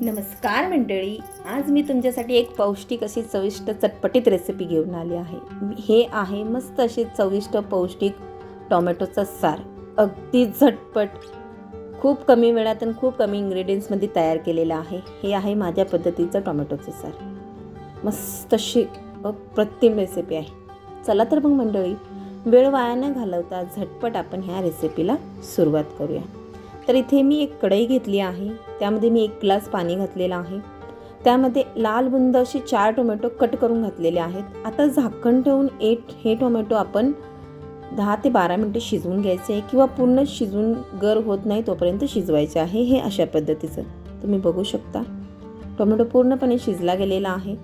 नमस्कार मंडळी आज मी तुमच्यासाठी एक पौष्टिक अशी चविष्ट चटपटीत रेसिपी घेऊन आली आहे. हे आहे मस्त असे चविष्ट पौष्टिक टोमॅटोचा सार. अगदी झटपट खूप कमी वेळात आणि खूप कमी इंग्रेडियंट्समध्ये तयार केलेलं आहे. हे आहे माझ्या पद्धतीचं टोमॅटोचं सार. मस्त अशी अप्रतिम रेसिपी आहे. चला तर मग मंडळी वेळ वाया न घालवता झटपट आपण ह्या रेसिपीला सुरुवात करूया. तर इथे मी एक कढई घेतली आहे. त्यामध्ये मी एक ग्लास पाणी घातलेलं आहे. त्यामध्ये लाल बुंद असे चार टोमॅटो कट करून घातलेले आहेत. आता झाकण ठेवून एक हे टोमॅटो आपण दहा ते बारा मिनटं शिजवून घ्यायचे आहे किंवा पूर्ण शिजून गर होत नाही तोपर्यंत शिजवायचे आहे हे अशा पद्धतीचं. तुम्ही बघू शकता. टोमॅटो पूर्णपणे शिजला गेलेला आहे.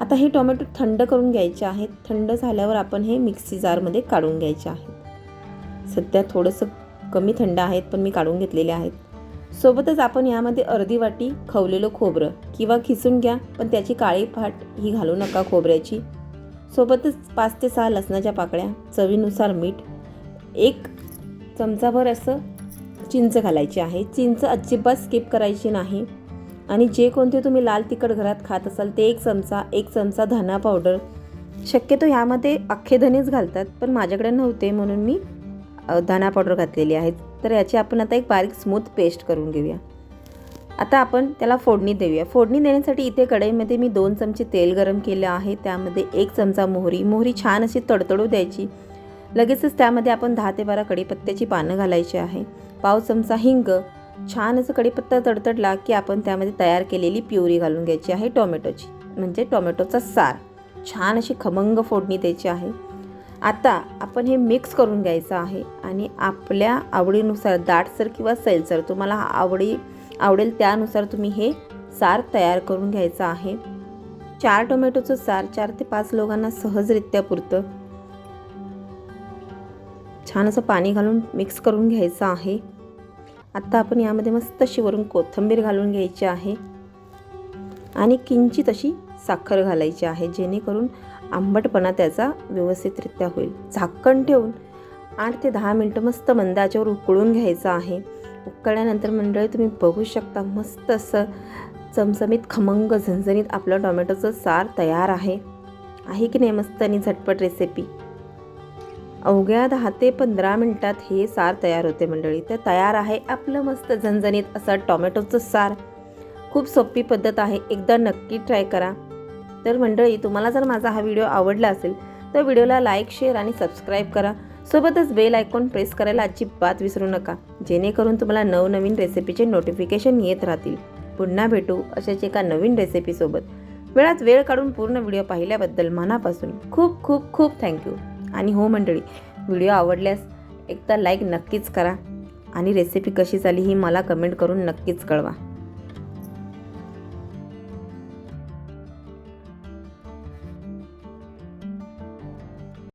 आता हे टोमॅटो थंड करून घ्यायचे आहेत. थंड झाल्यावर आपण हे मिक्सी जारमध्ये काढून घ्यायचे आहेत. सध्या थोडंसं कमी थंड आहेत पण मी काढून घेतलेले आहेत. सोबतच आपण यामध्ये अर्धी वाटी खवलेलं खोबरं किंवा खिसून घ्या पण त्याची काळी फाट ही घालू नका खोबऱ्याची. सोबतच पाच ते सहा लसणाच्या पाकळ्या चवीनुसार मीठ एक चमचाभर असं चिंच घालायची आहे. चिंच अजिबात स्किप करायची नाही. आणि जे कोणते तुम्ही लाल तिखट घरात खात असाल ते एक चमचा एक चमचा धना पावडर. शक्यतो ह्यामध्ये अख्खे धनेच घालतात पण माझ्याकडे नव्हते म्हणून मी धना पावडर घातलेली आहे. तर याची आपण आता एक बारीक स्मूथ पेस्ट करून घेऊया. आता आपण त्याला फोडणी देऊया. फोडणी देण्यासाठी इथे कढईमध्ये मी दोन चमचे तेल गरम केलं आहे. त्यामध्ये एक चमचा मोहरी. मोहरी छान अशी तडतडू द्यायची. लगेचच त्यामध्ये आपण दहा ते बारा कढीपत्त्याची पानं घालायची आहे. पाव चमचा हिंग. छान असं कढीपत्ता तडतडला की आपण त्यामध्ये तयार केलेली प्युरी घालून घ्यायची आहे टोमॅटोची. म्हणजे टोमॅटोचा सार. छान अशी खमंग फोडणी द्यायची आहे. आता आपण हे मिक्स करून घ्यायचं आहे आणि आपल्या आवडीनुसार दाटसर किंवा सैलसर तुम्हाला आवडी आवडेल त्यानुसार तुम्ही हे सार तयार करून घ्यायचं आहे. चार टोमॅटोचं सार चार ते पाच लोकांना सहजरित्या पुरतं. छान असं पाणी घालून मिक्स करून घ्यायचं आहे. आत्ता आपण यामध्ये मस्त अशी वरून कोथिंबीर घालून घ्यायची आहे. आणि किंचित अशी साखर घालायची आहे जेणेकरून आंबटपणा त्याचा व्यवस्थितरित्या होईल. झाकण ठेवून आठ ते दहा मिनटं मस्त मंदाच्यावर उकळून घ्यायचं आहे. उकळल्यानंतर मंडळी तुम्ही बघू शकता मस्त असं चमचमीत खमंग झणझणीत आपलं टोमॅटोचं सार तयार आहे. आहे की नाही मस्त आणि झटपट रेसिपी अवघ्या दहा ते पंधरा मिनटात हे सार तयार होते मंडळी. तर तयार आहे आपलं मस्त झणझणीत असं टोमॅटोचं सार. खूप सोपी पद्धत आहे. एकदा नक्की ट्राय करा. तर मंडळी तुम्हाला जर माझा हा व्हिडिओ आवडला असेल तर व्हिडिओला लाईक शेअर आणि सबस्क्राईब करा. सोबतच बेल आयकॉन प्रेस करायला अजिबात विसरू नका जेणेकरून तुम्हाला नवनवीन रेसिपीचे नोटिफिकेशन येत राहतील. पुन्हा भेटू अशाच एका नवीन रेसिपीसोबत वेळात वेळ काढून पूर्ण व्हिडिओ पाहिल्याबद्दल मनापासून खूप खूप खूप थँक्यू आणि हो मंडळी व्हिडिओ आवडल्यास एकदा लाईक नक्कीच करा. आणि रेसिपी कशी झाली ही मला कमेंट करून नक्कीच कळवा.